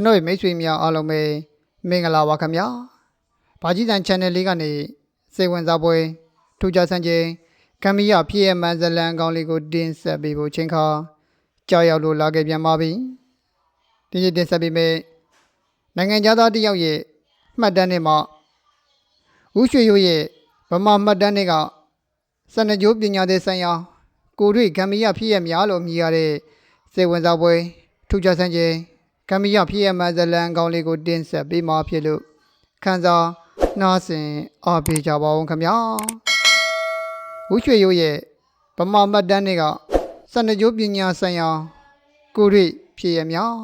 ကျွန်တော်ရဲ့မိတ်ဆွေများအားလုံးပဲမင်္ဂလာပါခင်ဗျာ။ဘာကြီးတန် channel လေးကနေစိတ်ဝင်စားပွဲထူးခြားဆန်းခြင်းကမ္မီရဖြစ်ရမှန်ဇလန်ကောင်းလေးကိုတင်ဆက်ပေးဖို့ချင်းခါကြောက်ရောက်လို့လာခဲ့ပြန်ပါပြီ။ဒီနေ့တင်ဆက်ပေးမယ့်နိုင်ငံသားတစ်ယောက်ရဲ့မှတ်တမ်းတွေမှာဦးရွှေရိုးရဲ့ဗမာမှတ်တမ်းတွေကစနကြိုးပညာသည်ဆိုင်ရာကိုရိကမ္မီရဖြစ်ရများလို့မြည်ရတဲ့စိတ်ဝင်စားပွဲထူးခြားဆန်းခြင်း ကမ္မီရဖြစ်ရမှန်ဇလန်ကောင်းလေးကိုတင်ဆက်ပေးမှာဖြစ်လို့ခန်းစားနားဆင်အားပေးကြပါဦးခင်ဗျာဝှရွှေရိုးရဲ့ဗမာမှတ်တမ်းတွေကစနကြိုးပညာဆိုင်ရာကိုရိဖြစ်ရများ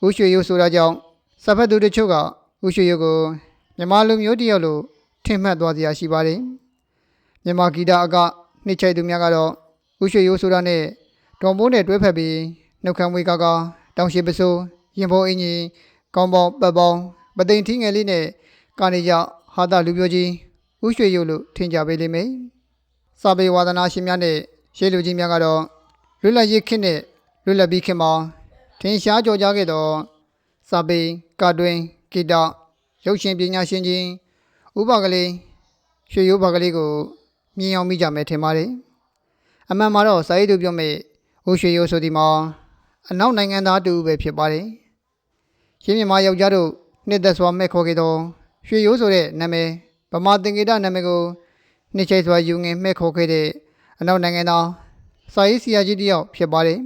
ဝှရွှေရိုးဆိုတာကြောင့်စဖတ်သူတို့ချုပ်ကဝှရွှေရိုးကိုမြန်မာလူမျိုးတယောက်လိုထင်မှတ်သွားစရာရှိပါတယ်မြန်မာဂီတအကနှစ်ချိုက်သူများကတော့ဝှရွှေရိုးဆိုတာနဲ့ဒေါ်မိုးနဲ့တွဲဖက်ပြီး နှုတ်ခမ်းမွေးကားကားတောင်ရှိပစိုးရင်ဘောအင်းကြီးကောင်းပေါင်းပတ်ပေါင်းပသိမ်ထီးငယ်လေးနဲ့ကာနေကြဟာတာလူမျိုးကြီးဥရွှေရုပ်လို့ထင်ကြပေးလိမ့်မယ်။စာပေဝါဒနာရှင်များနဲ့ရှေးလူကြီးများကတော့လွတ်လပ်ရေးခေတ်နဲ့လွတ်လပ်ပြီးခေတ်မှာထင်ရှားကြော်ကြားခဲ့သောစာပေကာတွင်ဂီတရုပ်ရှင်ပညာရှင်ကြီးဥပကလေးရွှေရိုးပါကလေးကိုမြင်အောင်မိကြမယ်ထင်ပါတယ်။အမှန်မှာတော့စာရေးသူပြောမဲ့ဦးရွှေရိုးဆိုဒီမှာ အနောက်နိုင်ငံသားတူပဲဖြစ်ပါတယ်။ရှင်းမြန်မာယောက်ျားတို့နှစ်သက်စွာမဲ့ခေါ်ခဲ့သောရွှေရိုးဆိုတဲ့နာမည်ဗမာသင်္ကေတနာမည်ကိုနှစ်ချိတ်စွာယူငင်မဲ့ခေါ်ခဲ့တဲ့အနောက်နိုင်ငံသားစာရေးဆရာကြီးတစ်ယောက်ဖြစ်ပါတယ်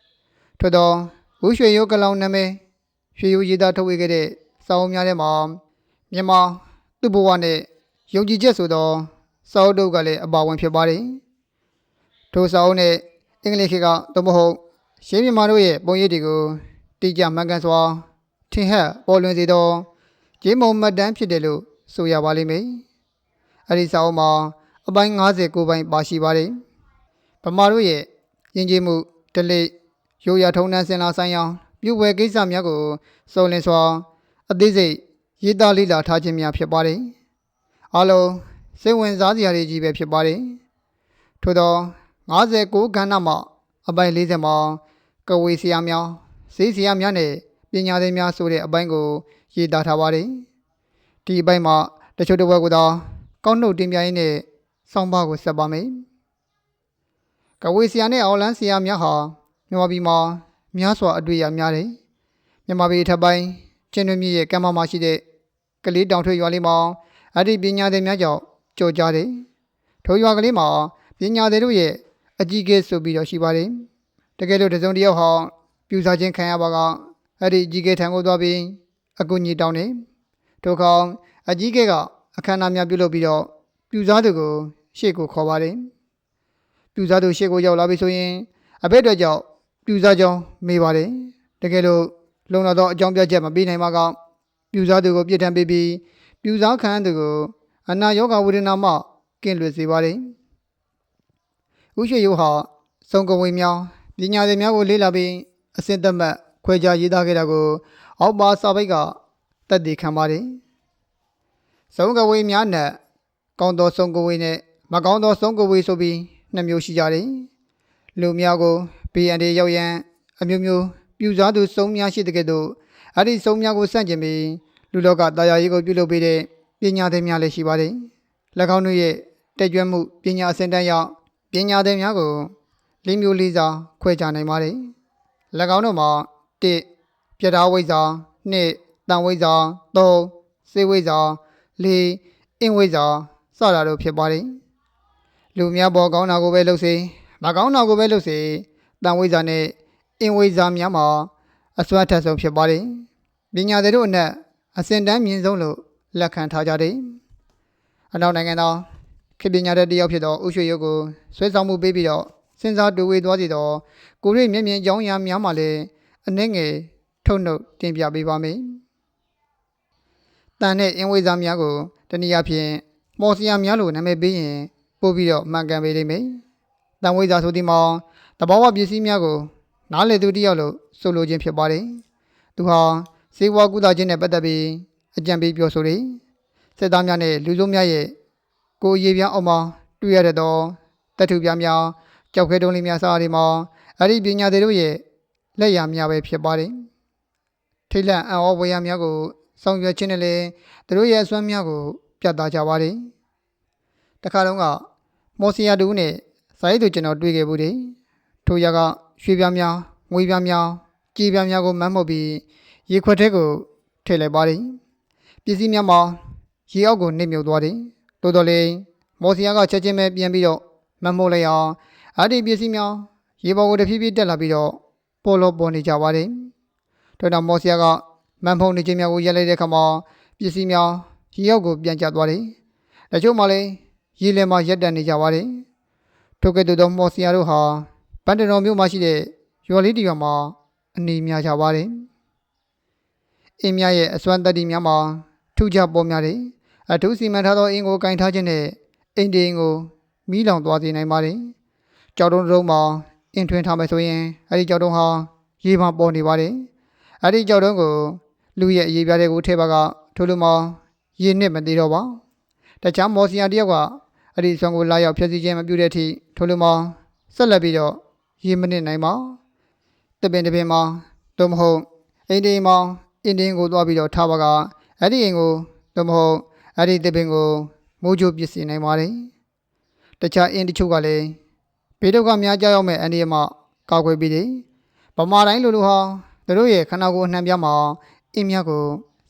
။ထို့သောဦးရွှေရိုးကလောင်နာမည်ရွှေရိုးရေးသားထုတ်ဝေခဲ့တဲ့စာအုပ်များထဲမှာမြန်မာသူ့ဘဝနဲ့ယုံကြည်ချက်ဆိုသောစာအုပ်တို့ကလည်းအပါအဝင်ဖြစ်ပါတယ်။ထိုစာအုပ်နဲ့အင်္ဂလိပ်ခေတ်ကသို့မဟုတ် ရှင်းမြန်မာတို့ရဲ့ပုံရိပ်တွေကိုတိကျမှန်ကန်စွာထင်ဟပ်ပေါ်လွင်စေသောဂျင်းမုံမှတ်တမ်းဖြစ်တယ်လို့ဆိုရပါလိမ့်မယ်။အဲဒီစာအုပ်မှာအပိုင်း59ပိုင်းပါရှိပါတယ်။ဗမာတို့ရဲ့ယဉ်ကျေးမှုဒလိရိုးရာထုံးတမ်းစင်လာဆိုင်ရာပြုဝဲကိစ္စများကိုစုံလင်စွာအသေးစိတ်ရေးသားလေ့လာထားခြင်းများဖြစ်ပါတယ်။အားလုံးစိတ်ဝင်စားစရာတွေကြီးပဲဖြစ်ပါတယ်။ထို့သော59ကဏ္ဍမှာအပိုင်း40မှာ ကဝေဆရာများဈေးဆရာများနဲ့ပညာသည်များဆိုတဲ့အပိုင်းကိုရေးသားထားပါတယ်။ဒီအပိုင်းမှာတချို့တစ်ဝက်ကသာကောက်နှုတ်တင်ပြရင်းနဲ့စောင်းပါကိုဆက်ပါမယ်။ကဝေဆရာနဲ့အော်လန်းဆရာများဟာမြန်မာပြည်မှာများစွာအတွေ့အကြုံများတယ်။မြန်မာပြည်ထပ်ပိုင်းချင်းတွင်းမြစ်ရဲ့ကမ်းမမှာရှိတဲ့ကလေးတောင်ထွေရွာလေးမှာအဲ့ဒီပညာသည်များကြောင့်ကြော်ကြတယ်။ထိုရွာကလေးမှာပညာသည်တို့ရဲ့အကြီးကဲဆိုပြီးတော့ရှိပါတယ် တကယ်လို့တစုံတစ်ယောက်ဟာပြူစားခြင်းခံရပါကအဲ့ဒီအကြီးကဲထံကိုသွားပြီးအကူကြီးတောင်းတယ်ထို့ခေါအကြီးကဲကအခမ်းအနားများပြုလုပ်ပြီးတော့ပြူစားသူကိုရှေ့ကိုခေါ်ပါတယ်ပြူစားသူရှေ့ကိုရောက်လာပြီဆိုရင်အဘက်အတွက်ကြောင့်ပြူစားကြောင်းမေးပါတယ်တကယ်လို့လုံလာတော့အကြောင်းပြချက်မပေးနိုင်ပါကပြူစားသူကိုပြစ်ဒဏ်ပေးပြီးပြူစားခံသူကိုအနာရောဂါဝေဒနာမှကင်းလွတ်စေပါတယ်ဥရှိယိုဟာစုံကဝေများ ပညာသည်များကိုလေ့လာပြီးအစင်သက်မှတ်ခွဲခြားရေးသားခဲ့တာကို အောက်ပါစာပိုက်ကတက်တည်ခံပါတယ်စုံကဝေများနဲ့ကောင်းသောစုံကဝေနဲ့မကောင်းသောစုံကဝေဆိုပြီးနှစ်မျိုးရှိကြတယ်လူများကို BND ရောက်ရန်အမျိုးမျိုးပြူစားသူစုံများရှိတဲ့ကဲ့သို့အဲ့ဒီစုံများကိုစန့်ကျင်ပြီးလူလောကတရားရေးကိုပြုလုပ်ပေးတဲ့ပညာသည်များလည်းရှိပါတယ်၎င်းတို့ရဲ့တက်ကြွမှုပညာအစင်တန်းရောက်ပညာသည်များကို လေးမျိုးလေးစားခွဲခြားနိုင်ပါတယ်။၎င်းတို့မှာ1ပြတာဝိဇ္ဇာ2တန်ဝိဇ္ဇာ3စေဝိဇ္ဇာ4အင်ဝိဇ္ဇာစတာတို့ဖြစ်ပါတယ်။လူများပေါ်ကောင်းတာကိုပဲလုပ်စေမကောင်းတာကိုပဲလုပ်စေတန်ဝိဇ္ဇာနဲ့အင်ဝိဇ္ဇာများမှာအစွမ်းထက်ဆုံးဖြစ်ပါတယ်။ပညာသည်တို့အနက်အစင်တန်းမြင့်ဆုံးလို့လက်ခံထားကြတယ်။အနောက်နိုင်ငံသားခေပညာတဲ့တယောက်ဖြစ်သောဥရွှေရုပ်ကိုဆွဲဆောင်မှုပေးပြီးတော့ စဉ်းစားတူဝေသွားစီတော့ကိုရိမျက်မြင်ကြောင်းရများမှလည်းအနှဲငယ်ထုတ်နှုတ်တင်ပြပေးပါမယ်။တန်တဲ့အင်ဝေးစားများကိုတနည်းအားဖြင့်မော်စီယာများလို့နာမည်ပေးရင်ပို့ပြီးတော့မှန်ကန်ပေးလိမ့်မယ်။တန်ဝေးစားဆိုဒီမှာတဘာဝပစ္စည်းများကို နားလေသူတယောက်လို့ဆိုလိုခြင်းဖြစ်ပါတယ်။သူဟာစေဝါကုသခြင်းနဲ့ပတ်သက်ပြီးအကြံပေးပြောဆိုတယ်။စစ်သားများနဲ့လူစုများရဲ့ကိုရေပြားအောင်မှာတွေ့ရတဲ့တော့တထုပြားများ ကြောက်ခဲတုံးလေးများစားရီမှာအဲ့ဒီပညာတွေတို့ရဲ့လက်ရာများပဲဖြစ်ပါတယ်ထိတ်လန့်အံ့ဩဝေယများကိုဆောင်ရွက်ခြင်းနဲ့လည်းသူတို့ရဲ့အစွမ်းများကိုပြသကြပါတယ်တခါတုန်းကမော်စီယာတူနဲ့ဇာတ်သူကျွန်တော်တွေ့ခဲ့ဘူးတယ်ထိုရကရွှေပြားများငွေပြားများကြေးပြားများကိုမမ်းမှုတ်ပြီးရေခွက်ထဲကိုထည့်လိုက်ပါတယ်ပစ္စည်းများမှာရေအောက်ကိုနှိမ့်မြုပ်သွားတယ်တိုးတော်လေးမော်စီယာကချက်ချင်းပဲပြန်ပြီးတော့မမ်းမှုတ်လိုက်အောင် အဲ့ဒီပစ္စည်းများရေပေါ်ကိုတဖြည်းဖြည်းတက်လာပြီးတော့ပေါ်လို့ပေါ်နေကြပါတယ်ထို့နောက်မော်စီယာကမမ်းဖုံနေခြင်းများကိုရက်လိုက်တဲ့အခါမှာပစ္စည်းများရေအောက်ကိုပြန်ကျသွားတယ်တချို့မှလည်းရေလယ်မှာရက်တက်နေကြပါတယ်ထို့ကဲ့သို့သောမော်စီယာတို့ဟာပန်တတော်မြို့မှာရှိတဲ့ရွာလေးတစ်ရွာမှာအနေများကြပါတယ်အင်းမြရဲ့အစွမ်းတက်တီများမှာထူးခြားပေါ်များတယ်အထူးစီမံထားသောအင်းကိုကင်ထားခြင်းနဲ့အိမ်တေင်ကိုမီးလောင်သွားစေနိုင်ပါတယ် ကြောက်တုံးတစ်လုံးမှာအင်းထွင်းထားမယ်ဆိုရင်အဲ့ဒီကြောက်တုံးဟာရေမှာပေါ်နေပါတယ်အဲ့ဒီကြောက်တုံးကိုလူရဲ့အရေးပြားတွေကိုထည့်ပါကထိုလိုမှာရေနှစ်မသေးတော့ပါတခြားမော်စီယာတယောက်ကအဲ့ဒီဆွမ်းကိုလာရောက်ဖျက်ဆီးခြင်းမပြုတဲ့အထိထိုလိုမှာဆက်လက်ပြီးတော့ရေမနစ်နိုင်ပါတပင်တပင်မှာသို့မဟုတ်အိမ်တေင်မှာအင်းတင်းကိုသွားပြီးတော့ထားပါကအဲ့ဒီအိမ်ကိုသို့မဟုတ်အဲ့ဒီတပင်ကိုမိုးချိုးပစ်စီနိုင်ပါတယ်တခြားအင်းတချို့ကလည်း ဘေးဒုက္ခများကြောက်ရောက်မဲ့အန္တရာယ်မှကာကွယ်ပြီးတယ်ဗမာတိုင်းလူလူဟာသူတို့ရဲ့ခန္ဓာကိုယ်အနှံ့ပြားမှာအင်းမြတ်ကို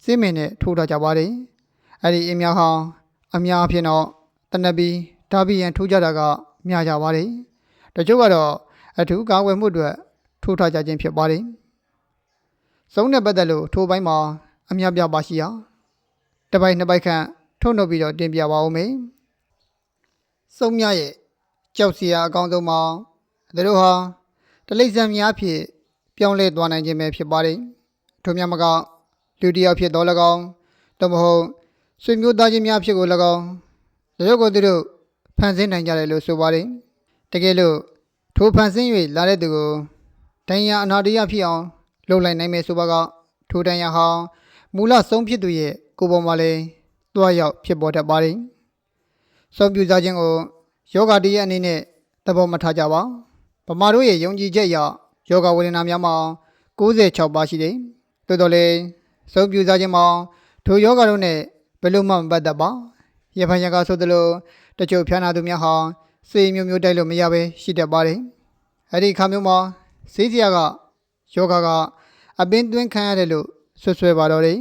စိမင်နဲ့ထိုးထားကြပါတယ်အဲ့ဒီအင်းမြတ်ဟာအများအဖြစ်တော့တနက်ပြီးဓာဘီယံထိုးကြတာကများကြပါတယ်တချို့ကတော့အထူးကာကွယ်မှုအတွက်ထိုးထားကြခြင်းဖြစ်ပါတယ်စုံနဲ့ပတ်သက်လို့ထိုးပိုင်းမှာအများပြပါရှိရာတစ်ပိုက်နှစ်ပိုက်ခန့်ထုတ်နှုတ်ပြီးတော့တင်ပြပါဦးမယ်စုံမြရဲ့ ကြောက်စရာအကောင်းဆုံးမှာသူတို့ဟာတလိမ့်ဆန်များဖြင့်ပြောင်းလဲသွားနိုင်ခြင်းပဲဖြစ်ပါတယ်ထို့မြတ်မကလူတစ်ယောက်ဖြစ်တော်၎င်းသို့မဟုတ်ဆွေမျိုးသားချင်းများဖြစ်ကို၎င်းသူတို့ကိုသူတို့ဖန်ဆင်းနိုင်ကြတယ်လို့ဆိုပါတယ်တကယ်လို့ထိုဖန်ဆင်း၍လာတဲ့သူကိုဒဏ်ရာအနာတရားဖြစ်အောင်လှုပ်လိုက်နိုင်မယ်ဆိုပါကထိုဒဏ်ရာဟာမူလဆုံးဖြစ်သူရဲ့ကိုယ်ပေါ်မှာလည်းတွားရောက်ဖြစ်ပေါ်တတ်ပါတယ်ဆုံးပြစားခြင်းကို ယောဂတရားအနေနဲ့သဘောမထားကြပါဗမာတို့ရဲ့ယုံကြည်ချက်အရယောဂဝေဒနာများမှာ96ပါရှိတယ်တိုးတော်လေဆုံးပြစားခြင်းမှာထိုယောဂတို့နဲ့ဘယ်လို့မှမပတ်သက်ပါရဖန်ရကဆိုသလိုတချို့ဖျားနာသူများဟာစေမျိုးမျိုးတိုက်လို့မရပဲရှိတတ်ပါတယ်အဲ့ဒီခါမျိုးမှာစေးစရာကယောဂကအပင်သွင်းခံရတယ်လို့ဆွဆွဲပါတော့တယ်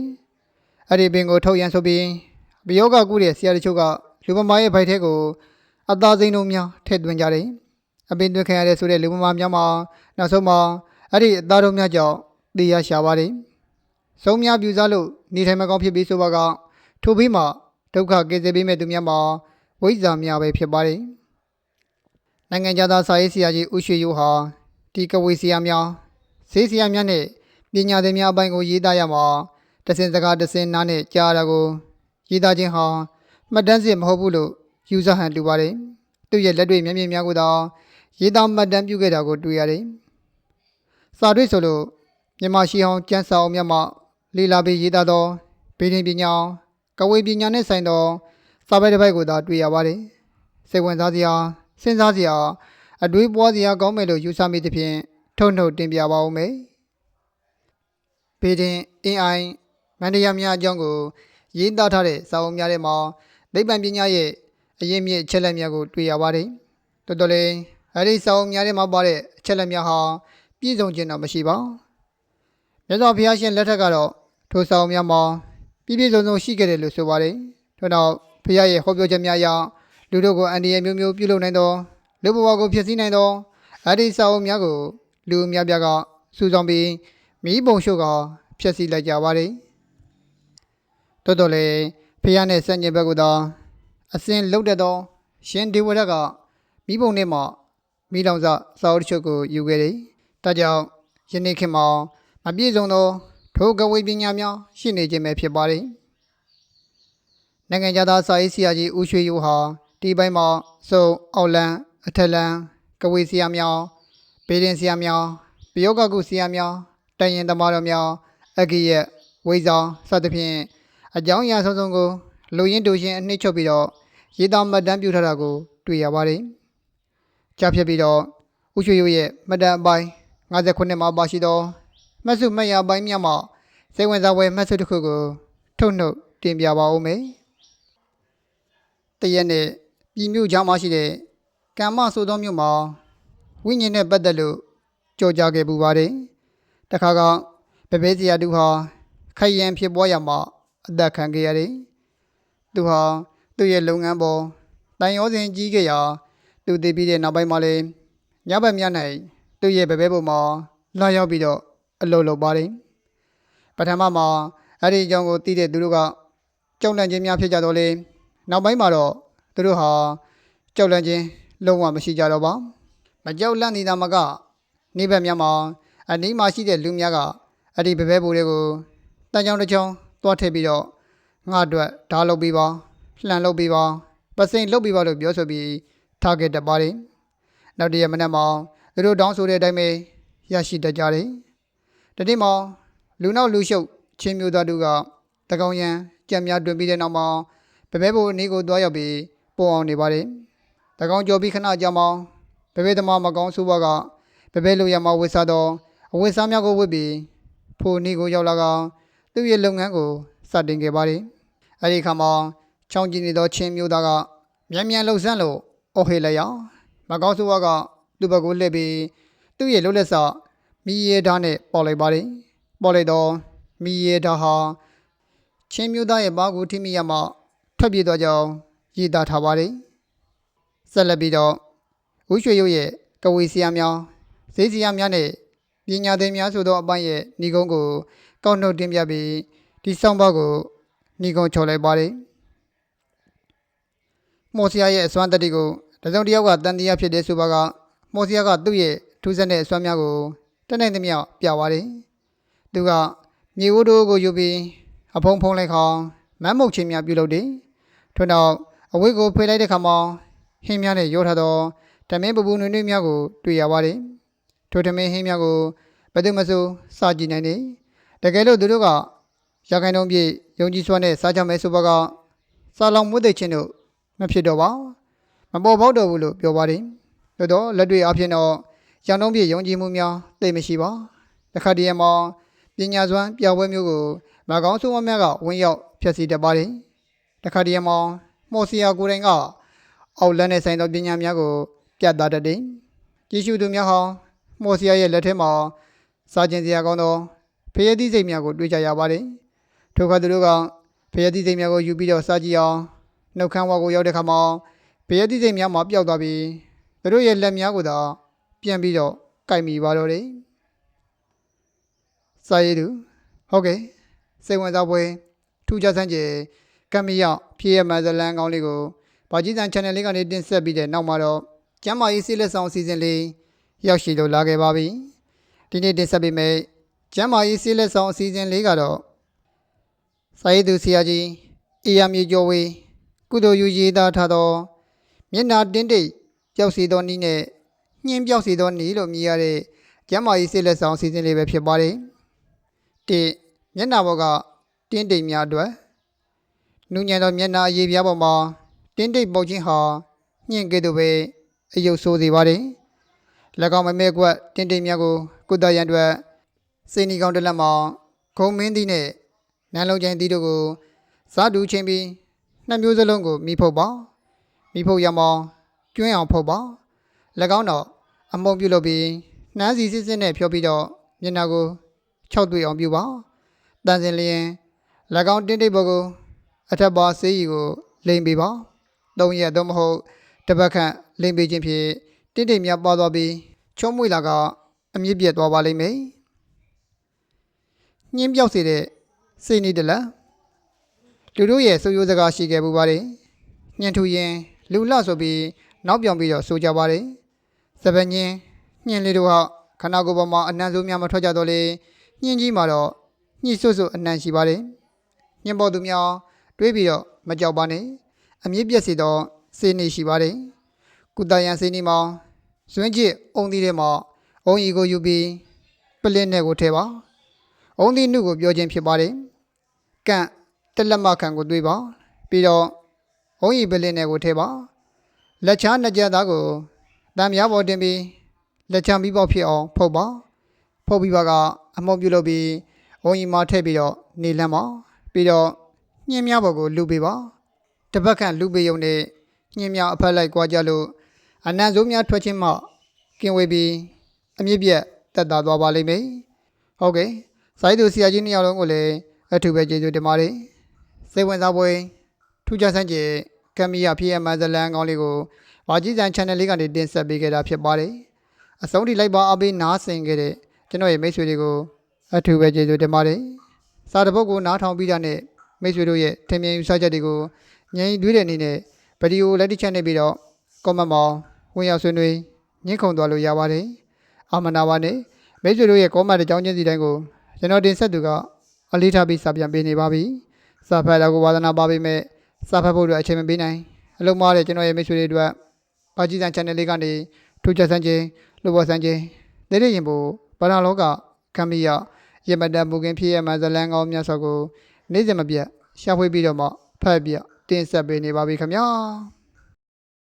အဲ့ဒီပင်ကိုထုတ်ရန်ဆိုပြီးဘယောဂကုတဲ့ဆရာတချို့ကလူမမာရဲ့ဘိုက်ထဲကို အသားစိမ်းတို့များထည့်သွင်းကြတယ်အပင်သွင်းခံရတဲ့ဆိုတဲ့လူမမာများမှာနောက်ဆုံးမှာအဲ့ဒီအသားတို့များကြောင့်တေးရရှာပါတယ်ဆုံးများပြူစားလို့နေထိုင်မကောင်းဖြစ်ပြီးဆိုပါကထိုပြီးမှဒုက္ခကယ်ဆယ်ပေးမဲ့သူများမှာဝိဇ္ဇာများပဲဖြစ်ပါတယ်နိုင်ငံသားစာရေးဆရာကြီးဦးရွှေရိုးဟာဒီကဝေဆရာများဆေးဆရာများနဲ့ပညာသည်များအပိုင်းကိုရေးသားရမှာတစင်စကားတစင်နားနဲ့ကြားရတာကိုရေးသားခြင်းဟာမှတ်တမ်းစစ်မဟုတ်ဘူးလို့ ယူဆဟန်တူပါတယ်သူ့ရဲ့လက်တွေ့မျက်မြင်များကိုသာရေးသားမှတ်တမ်းပြုခဲ့တာကိုတွေ့ရတယ်စာတွေ့ဆိုလို့မြန်မာရှိအောင်ကျန်းစာအောင်မြတ်မှလေလာပြီးရေးသားသောဗေဒင်ပညာကဝေပညာနဲ့ဆိုင်သောစာပိုက်တစ်ပိုက်ကိုသာတွေ့ရပါတယ်စိတ်ဝင်စားစရာစဉ်းစားစရာအတွေးပွားစရာကောင်းမယ်လို့ယူဆမိသဖြင့်ထုတ်နှုတ်တင်ပြပါဦးမယ်ဗေဒင်အင်းအိုင်မန္တရာများအကြောင်းကိုရေးသားထားတဲ့စာအုပ်များထဲမှာသိပ္ပံပညာရဲ့ အရင်းမြစ်အချက်လက်များကိုတွေ့ရပါတယ်တော်တော်လေးအဲဒီစာအုပ်များထဲမှာပါတဲ့အချက်လက်များဟာပြည့်စုံခြင်းတော့မရှိပါမြတ်စွာဘုရားရှင်လက်ထက်ကတော့ထိုစာအုပ်များမှာပြည့်ပြည့်စုံစုံရှိခဲ့တယ်လို့ဆိုပါတယ်ထို့နောက်ဘုရားရဲ့ဟောပြောချက်များအရလူတို့ကိုအန္တရာယ်မျိုးမျိုးပြုလုပ်နိုင်သောလူဘဝကိုဖျက်ဆီးနိုင်သောအဲဒီစာအုပ်များကိုလူအများပြားကစူဆောင်ပြီးမိဘုံရှုကဖျက်ဆီးလိုက်ကြပါတယ်တော်တော်လေးဖះနဲ့စံကျင်ဘက်ကသာ အစင်လုတ်တဲ့သောရှင်ဒေဝရကမိဘုံနဲ့မှမိလောင်စစာအုပ်တချို့ကိုယူခဲ့တယ်။ဒါကြောင့်ယနေ့ခေတ်မှာမပြည့်စုံသောထိုကဝေပညာများရှိနေခြင်းပဲဖြစ်ပါတယ်။နိုင်ငံသားစာရေးဆရာကြီးဦးရွှေရိုးဟာဒီပိုင်းမှာစုံအောက်လန်းအထက်လန်းကဝေဆရာများဘေးရင်ဆရာများပယောဂကုဆရာများတန်ရင်သမားတော်များအကိယဝိဇာစသဖြင့်အကြောင်းအရာဆုံးစုံကိုလူရင်းတူရှင်အနှစ်ချုပ်ပြီးတော့ ရေးသားမှတ်တမ်းပြုထားတာကိုတွေ့ရပါတယ်။ကြားဖြစ်ပြီးတော့ဥရွှေရိုးရဲ့မှတ်တမ်းအပိုင်း59မှာပါရှိသောမှတ်စုမှတ်ရပိုင်းများမှာစိတ်ဝင်စားဖွယ်မှတ်စုတစ်ခုကို ထုတ်နှုတ်တင်ပြပါဦးမယ်တရက်နဲ့ပြည်မြို့ချောင်းမှာရှိတဲ့ကမ္မဆိုသောမြို့မှာဝိညာဉ်နဲ့ပတ်သက်လို့ကြော်ကြခဲ့ပူပါတယ်တခါကပပဲစရာတူဟာခယံဖြစ်ပွားရမှာအသက်ခံခဲ့ရတယ်သူဟာ သူ့ရဲ့လုပ်ငန်းပေါ်တိုင်ရောစဉ်ကြီးခဲ့ရာသူတည်ပြီးတဲ့နောက်ပိုင်းမှာလေညဘက်ည၌သူ့ရဲ့ပပဲပေါ်မှာလာရောက်ပြီးတော့အလုပ်လုပ်ပါတယ်ပထမမှာအဲ့ဒီအကြောင်းကိုသိတဲ့သူတို့ကကြောက်လန့်ခြင်းများဖြစ်ကြတော့လေနောက်ပိုင်းမှာတော့သူတို့ဟာကြောက်လန့်ခြင်းလုံးဝမရှိကြတော့ပါမကြောက်လန့်နေတာမကနေဘက်များမှာအနီးမှာရှိတဲ့လူများကအဲ့ဒီပပဲပိုတွေကိုတန်ကြောင်တစ်ချောင်းသွားထည့်ပြီးတော့ငါအတွက်ဓာတ်လုပ်ပြီးပါ လှန်လုပ်ပြီးပါပစိန်လုပ်ပြီးပါလို့ပြောဆိုပြီးထားခဲ့တတ်ပါတယ်နောက်တရက်မနက်မှာသူတို့တောင်းဆိုတဲ့အတိုင်းပဲရရှိတတ်ကြတယ်တတိမောင်လူနောက်လူရှုပ်ချင်းမျိုးသားတို့ကတကောင်ရန်ကြံများတွင်ပြီးတဲ့နောက်မှာပပဲပိုအနီးကိုသွားရောက်ပြီးပုံအောင်နေပါတယ်တကောင်ကြော်ပြီးခဏကြာမှပပဲသမားမကောင်းဆိုးဘကပပဲလိုရမှာဝစ်စားတော့အဝစ်စားများကိုဝစ်ပြီးဖိုနီကိုရောက်လာကသူ့ရဲ့လုပ်ငန်းကိုစတင်ခဲ့ပါတယ်အဲဒီအခါမှာ ချောင်းကျင်နေသောချင်းမျိုးသားကမြန်မြန်လှုပ်ဆန်းလို့အော်ဟေလိုက်ရမကောင်းဆိုးဘကသူ့ဘက်ကိုလှည့်ပြီးသူ့ရဲ့လှုပ်လက်စမီးရဲဓာတ်နဲ့ပေါ်လိုက်ပါတယ်ပေါ်လိုက်တော့မီးရဲဓာတ်ဟာချင်းမျိုးသားရဲ့ဘာကိုထိမိရမှထွက်ပြေးသွားကြောင်းရည်သားထားပါတယ်ဆက်လက်ပြီးတော့ဦးရွှေရုပ်ရဲ့ကဝေဆရာများဈေးဆရာများနဲ့ပညာသင်များဆိုသောအပိုင်းရဲ့ဏီကုန်းကိုကောက်နှုတ်တင်ပြပြီးဒီဆောင်ပါကိုဏီကုန်းချော်လိုက်ပါတယ် မော်ဆရာရဲ့အစွမ်းတတိကိုတစုံတစ်ယောက်ကတန်တရားဖြစ်တဲ့ဆိုပါကမော်ဆရာကသူ့ရဲ့ထူးဆန်းတဲ့အစွမ်းများကိုတနိုင်သမျှပြပါတယ်သူကမြေဝတ်တို့ကိုယူပြီးအဖုံဖုံလိုက်ခေါမမ်းမုတ်ချင်းများပြုလုပ်တယ်ထို့နောက်အဝိတ်ကိုဖေးလိုက်တဲ့ခါမှာဟင်းများနဲ့ရောထားသောတမင်းပပူနွေ့နွေ့များကိုတွေ့ရပါတယ်ထိုတမင်းဟင်းများကိုဘယ်သူမှစိုးစားကြည့်နိုင်တယ်တကယ်လို့သူတို့ကရခိုင်တုံးပြည့်ယုံကြည်စွာနဲ့စားကြမယ်ဆိုပါကစားလောင်မွေးသိချင်းတို့ မဖြစ်တော့ပါမပေါ်ပေါက်တော့ဘူးလို့ပြောပါတယ်သို့တော့လက်တွေ့အဖြစ်တော့ရန်တုံးပြည့်ယုံကြည်မှုများသိမရှိပါတခါတည်းမှာပညာစွမ်းပြပွဲမျိုးကိုမကောင်းဆိုးမများကဝင်ရောက်ဖျက်ဆီးတတ်ပါတယ်တခါတည်းမှာမော်စီယာကိုယ်တိုင်ကအောက်လန်းနဲ့ဆိုင်သောပညာများကိုပြသတတ်တယ်ကျေးဇူးသူများဟာမော်စီယာရဲ့လက်ထဲမှာစာကျင်စရာကောင်းသောဖယက်သီးစိတ်များကိုတွေ့ကြရပါတယ်ထိုအခါသူတို့ကဖယက်သီးစိတ်များကိုယူပြီးတော့စားကြည့်အောင် နှုတ်ခမ်းဝါကိုရောက်တဲ့ခါမှာဖယက်သီးစိတ်များမှာပျောက်သွားပြီးသူတို့ရဲ့လက်များကိုသာပြန်ပြီးတော့ကြိုက်မိပါတော့တယ်စာရည်သူဟုတ်ကဲ့စိတ်ဝင်စားပွဲထူးခြားစမ်းကြယ်ကမ်မီရောက်ဖြည့်ရမဇလန်ကောင်းလေးကိုဗာကြီးတန် channel လေးကနေတင်ဆက်ပြီးတဲ့နောက်မှာတော့ကျမ်းမာရေးစီးလက်ဆောင်အစီအစဉ်လေးရောက်ရှိလို့လာခဲ့ပါပြီဒီနေ့တင်ဆက်ပေးမယ့်ကျမ်းမာရေးစီးလက်ဆောင်အစီအစဉ်လေးကတော့စာရေးသူဆရာကြီးအေယာမြေကျော်ဝေး ကုသိုလ်ယူရေးသားထားသောမျက်နာတင်းတိတ်ပျောက်စီသောနည်းနဲ့ညှင်းပျောက်စီသောနည်းလို့မြည်ရတဲ့ကျမ်းမာရေးစီးလက်ဆောင်အစီအစဉ်လေးပဲဖြစ်ပါတယ်တိမျက်နာဘောကတင်းတိတ်များအတွက်နူးညံသောမျက်နာအရေးပြားပေါ်မှာတင်းတိတ်ပုတ်ခြင်းဟာညှင့်ကဲ့သို့ပဲအယုတ်ဆိုးစေပါတယ်၎င်းမမဲကွက်တင်းတိတ်များကိုကုသရန်အတွက်စေနီကောင်တစ်လက်မှာဂုံမင်းသီးနဲ့နန်းလုံးကျင်းသီးတို့ကိုစားတူချင်းပြီး နှစ်မျိုးစလုံးကိုမိဖုတ်ပါမိဖုတ်ရမောင်းကျွင်းအောင်ဖုတ်ပါ၎င်းတော့အမုံပြုလုပ်ပြီးနှမ်းစီစစ်စစ်နဲ့ဖြောပြီးတော့မျက်နှာကို၆တွေ့အောင်ပြုပါတန်စင်လျင်၎င်းတင်းတိတ်ဘုတ်ကိုအထက်ပါဆေးရီကိုလိမ့်ပေးပါသုံးရက်သို့မဟုတ်တစ်ပတ်ခန့်လိမ့်ပေးခြင်းဖြင့်တင်းတိတ်များပါသွားပြီးချုံးမွေလာကအမြင့်ပြတ်သွားပါလိမ့်မယ်ညင်းပြောက်စေတဲ့စိတ်နေတလား လူတို့ရဲ့ဆိုးရိုးစကားရှိခဲ့ပူပါတယ်ညှင်ထူရင်လူလဆိုပြီးနောက်ပြောင်ပြီးတော့ဆိုကြပါတယ်စပညင်းညှင်လေးတို့ဟာခန္ဓာကိုယ်ပေါ်မှာအနှံဆိုးများမထွက်ကြတော့လေညှင်ကြီးမှာတော့ညှိဆွတ်ဆွတ်အနှံရှိပါတယ်ညှင်ပေါ်သူများတွေးပြီးတော့မကြောက်ပါနဲ့အမြင့်ပြည့်စေသောစေနေရှိပါတယ်ကုတယံစေနေမှာဇွင်းကျစ်အုံသီးထဲမှာအုံကြီးကိုယူပြီးပလင်းနဲ့ကိုထဲပါအုံသီးနုကိုပြောခြင်းဖြစ်ပါတယ်ကန့် တက်လက်မခံကိုတွေးပါပြီးတော့အုံကြီးပလင်းနဲ့ကိုထဲပါလက်ချားနှစ်ကြက်သားကိုတံများပေါ်တင်ပြီးလက်ချမ်းပြီးပေါက်ဖြစ်အောင်ဖုတ်ပါဖုတ်ပြီးပါကအမုံပြုတ်လုပ်ပြီးအုံကြီးမထည့်ပြီးတော့နေလမ်းပါပြီးတော့ညင်းများဘော်ကိုလူပေးပါတစ်ပတ်ခန့်လူပေးရုံနဲ့ညင်းများအဖက်လိုက်ကြွားကြလို့အနံ့စိုးများထွက်ခြင်းမှကင်ဝေးပြီးအမြင့်ပြတ်တက်တာသွားပါလိမ့်မယ်ဟုတ်ကဲ့စိုင်းသူဆရာကြီးနှစ်ယောက်လုံးကိုလည်းအထူးပဲကျေးဇူးတင်ပါတယ် စိတ်ဝင်စားပွဲထူးခြားဆန်းကျင်ကမ်မီယာဖြစ်ရမှန်ဇလန်ကောင်းလေးကိုဘာကြီးစံ channel လေးကနေတင်ဆက်ပေးခဲ့တာဖြစ်ပါတယ်အဆုံးထိလိုက်ပါအပေးနားဆင်ခဲ့တဲ့ကျွန်တော်ရဲ့မိတ်ဆွေတွေကိုအထူးပဲကျေးဇူးတင်ပါတယ်စာတစ်ပုဒ်ကိုနားထောင်ပြီးတာနဲ့မိတ်ဆွေတို့ရဲ့ထင်မြင်ယူဆချက်တွေကိုငြိမ်တွေးတဲ့အနေနဲ့ဗီဒီယိုလက်တစ်ချက်နဲ့ပြီးတော့ comment မှာဝင်ရောက်ဆွေးနွေးညှင့်ခုန်သွားလို့ရပါတယ်အာမနာပါနဲ့မိတ်ဆွေတို့ရဲ့ comment တစ်ကြောင်းချင်းစီတိုင်းကိုကျွန်တော်တင်ဆက်သူကအလေးထားပြီးစာပြန်ပေးနေပါပြီ စာဖတ်တော့ကိုဝါသနာပါပေမဲ့စာဖတ်ဖို့အတွက်အချိန်မပေးနိုင်အလုံးမတဲ့ကျွန်တော်ရဲ့မိတ်ဆွေတွေအတွက်ပါကြီးစံ channel လေးကနေထူးခြားစမ်းခြင်းလိုပေါ်စမ်းခြင်းဒိဋ္ဌိရင်ဖို့ဗလာလောကကံမီယရမတန်မူခင်ဖြစ်ရမှဇလန်းကောင်းမြတ်စွာကိုနေ့စဉ်မပြတ်ရှာဖွေပြီးတော့မှဖတ်ပြတင်ဆက်ပေးနေပါပြီခင်ဗျာ